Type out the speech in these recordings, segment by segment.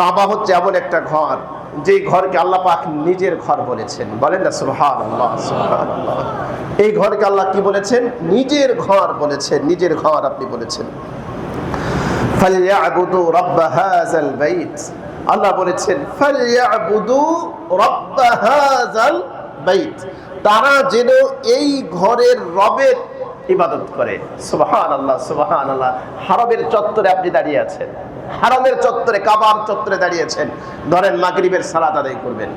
কাবা হচ্ছে এমন একটা ঘর যে ঘরকে আল্লাহ পাক নিজের ঘর বলেছেন। বলেন না সুহান এই ঘরকে আল্লাহ কি বলেছেন? নিজের ঘর বলেছেন, নিজের ঘর আপনি বলেছেন। আল্লাহ বলেছেন তারা যেন এই ঘরের রবের ইবাদত করে। সুবহান আল্লাহ সুবহান আল্লাহ হারমের চত্বরে আপনি দাঁড়িয়ে আছেন। হারমের চত্বরে, কাবার চত্বরে দাঁড়িয়েছেন ধরেন মাগরিবের সালাত আদায় করবেন।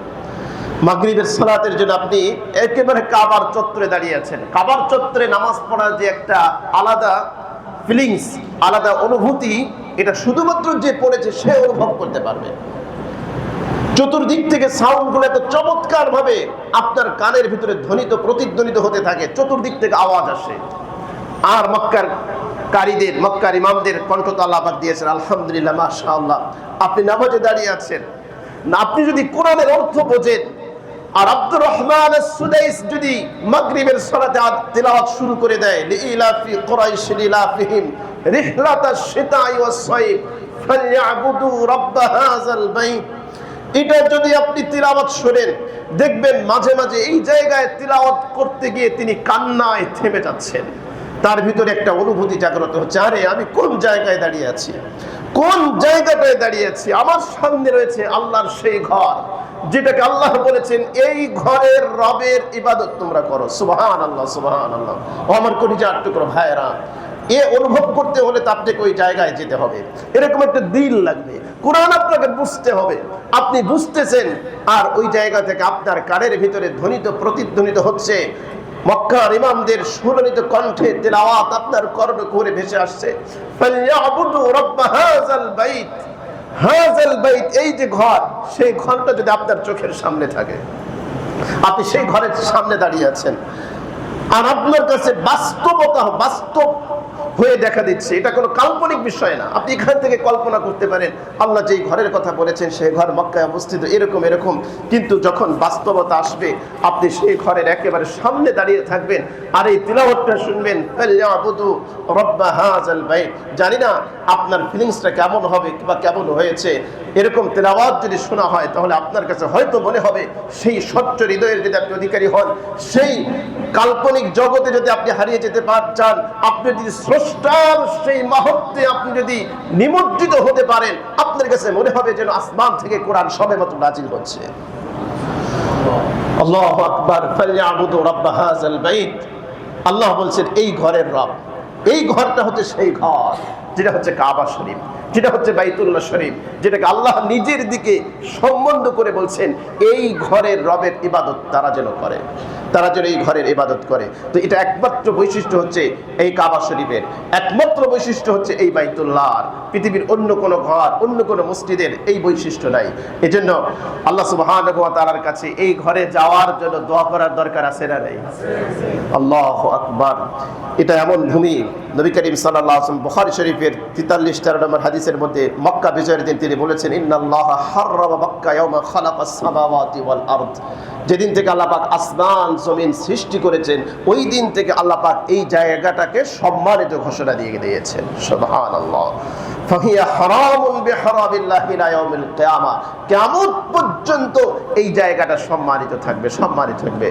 মাগরিবের সালাতের জন্য আপনি একেবারে কাবার চত্বরে দাঁড়িয়ে আছেন। কাবার চত্বরে নামাজ পড়ার যে একটা আলাদা ফিলিংস আলাদা অনুভূতি, এটা শুধুমাত্র যে পড়েছে সে অনুভব করতে পারবে। চতুর্দিক থেকে সাউন্ডগুলো এত চমৎকার ভাবে আপনার কানের ভিতরে ধ্বনিত, প্রতিধ্বনিত হতে থাকে, চতুর্দিক থেকে আওয়াজ আসে। আর মক্কার কারীদের, মক্কার ইমামদের কণ্ঠ তো আল্লাহ দিয়েছেন, আলহামদুলিল্লাহ, মাশাআল্লাহ, আপনি নামাজে দাঁড়িয়ে আছেন। না, আপনি যদি কোরআনের অর্থ বোঝেন, আর আব্দুর রহমান সুদাইস যদি মাগরিবের সালাতে তিলাওয়াত শুরু করে দেয়, লিইলাফি কুরাইশ লিইলাফিহিম রিহলাতাশ শিতাই ওয়াস সাইফ ফালইয়াবুদু রাব্ব হাযাল বাইত। এটা যদি আপনি তিলাওয়াত শোনেন, দেখবেন মাঝে মাঝে এই জায়গায় তিলাওয়াত করতে গিয়ে তিনি কান্নায় থেমে যাচ্ছেন। তার ভিতরে একটা অনুভূতি জাগ্রত হচ্ছে, আরে, আমি কোন জায়গায় দাঁড়িয়ে আছি? কোন জায়গাটায় দাঁড়িয়ে আছি? আমার সামনে রয়েছে আল্লাহর সেই ঘর, যেটাকে আল্লাহ বলেছেন, এই ঘরের রবের ইবাদত তোমরা করো। সুবহান আল্লাহ সুবহান আল্লাহ আমার কলিজার টুকরো ভাইয়েরা এ অনুভব করতে হলে তো আপনাকে ওই জায়গায় যেতে হবে। এরকম একটা দিল লাগবে। কোরআন আপনাকে বুঝতে হবে। আপনি বুঝতেছেন, আর ওই জায়গা থেকে আপনার কানের ভিতরে ধ্বনিত, প্রতিধ্বনিত হচ্ছে, মক্কার ইমামদের কণ্ঠে তেলাওয়াত আপনার কর্ণ করে ভেসে আসছে। এই যে ঘর, সেই ঘরটা যদি আপনার চোখের সামনে থাকে, আপনি সেই ঘরের সামনে দাঁড়িয়ে আছেন। আর আপনার কাছে বাস্তবতা, বাস্তব হয়ে দেখা দিচ্ছে। এটা কোনো কাল্পনিক বিষয় না। আপনি এখান থেকে কল্পনা করতে পারেন, আল্লাহ যেই ঘরের কথা বলেছেন, সেই ঘর মক্কায় অবস্থিত এরকম এরকম। কিন্তু যখন বাস্তবতা আসবে, আপনি সেই ঘরের একেবারে সামনে দাঁড়িয়ে থাকবেন আর এই তিলাওয়াতটা শুনবেন জানি না আপনার ফিলিংসটা কেমন হবে বা কেমন হয়েছে। এরকম তেলাওয়াত যদি শোনা হয়, তাহলে আপনার কাছে হয়তো মনে হবে, সেই স্বচ্ছ হৃদয়ের যদি আপনি অধিকারী হন, সেই কাল্পনিক জগতে যদি আপনি হারিয়ে যেতে পারছেন আপনি যদি স্রষ্টার সেই মাহত্বে আপনি যদি নিমজ্জিত হতে পারেন, আপনার কাছে মনে হবে যেন আসমান থেকে কোরআন সবে মতো নাজিল হচ্ছে। আল্লাহ আকবার, ফালিয়াবুদু রাব্ব বাইত। আল্লাহ বলছেন, এই ঘরের রব, এই ঘরটা হচ্ছে সেই ঘর। যেটা হচ্ছে কাবা শরীফ, যেটা হচ্ছে বাইতুল্লাহ শরীফ, যেটাকে আল্লাহ নিজের দিকে সম্বন্ধ করে বলছেন, এই ঘরের রবের ইবাদত তারা যেন করে। তারা যেন এই ঘরের ইবাদত করে। তো এটা একমাত্র বৈশিষ্ট্য হচ্ছে এই কাবা শরীফের। একমাত্র বৈশিষ্ট্য হচ্ছে এই বাইতুল্লাহর। পৃথিবীর অন্য কোনো ঘর, অন্য কোনো মসজিদের এই বৈশিষ্ট্য নাই। এজন্য আল্লাহ সুবহানাহু ওয়া কাছে এই ঘরে যাওয়ার জন্য দোয়া করার দরকার আছে না নাই? আল্লাহ আকবার। এটা এমন ভূমি, নবী করিম আলাইহি ওয়াসাল্লাম বুখারী শরীফের 43 তেরো নম্বর হাদিসের মধ্যে মক্কা বিজয়ের দিন তিনি বলেছেন যেদিন থেকে আল্লাহ পাক আসমান, জমিন সৃষ্টি করেছেন, ওই দিন থেকে আল্লাহ পাক এই জায়গাটাকে সম্মানিত ঘোষণা দিয়ে দিয়েছেন। ইয়াউমিল কিয়ামা। পর্যন্ত এই জায়গাটা সম্মানিত থাকবে সম্মানিত থাকবে।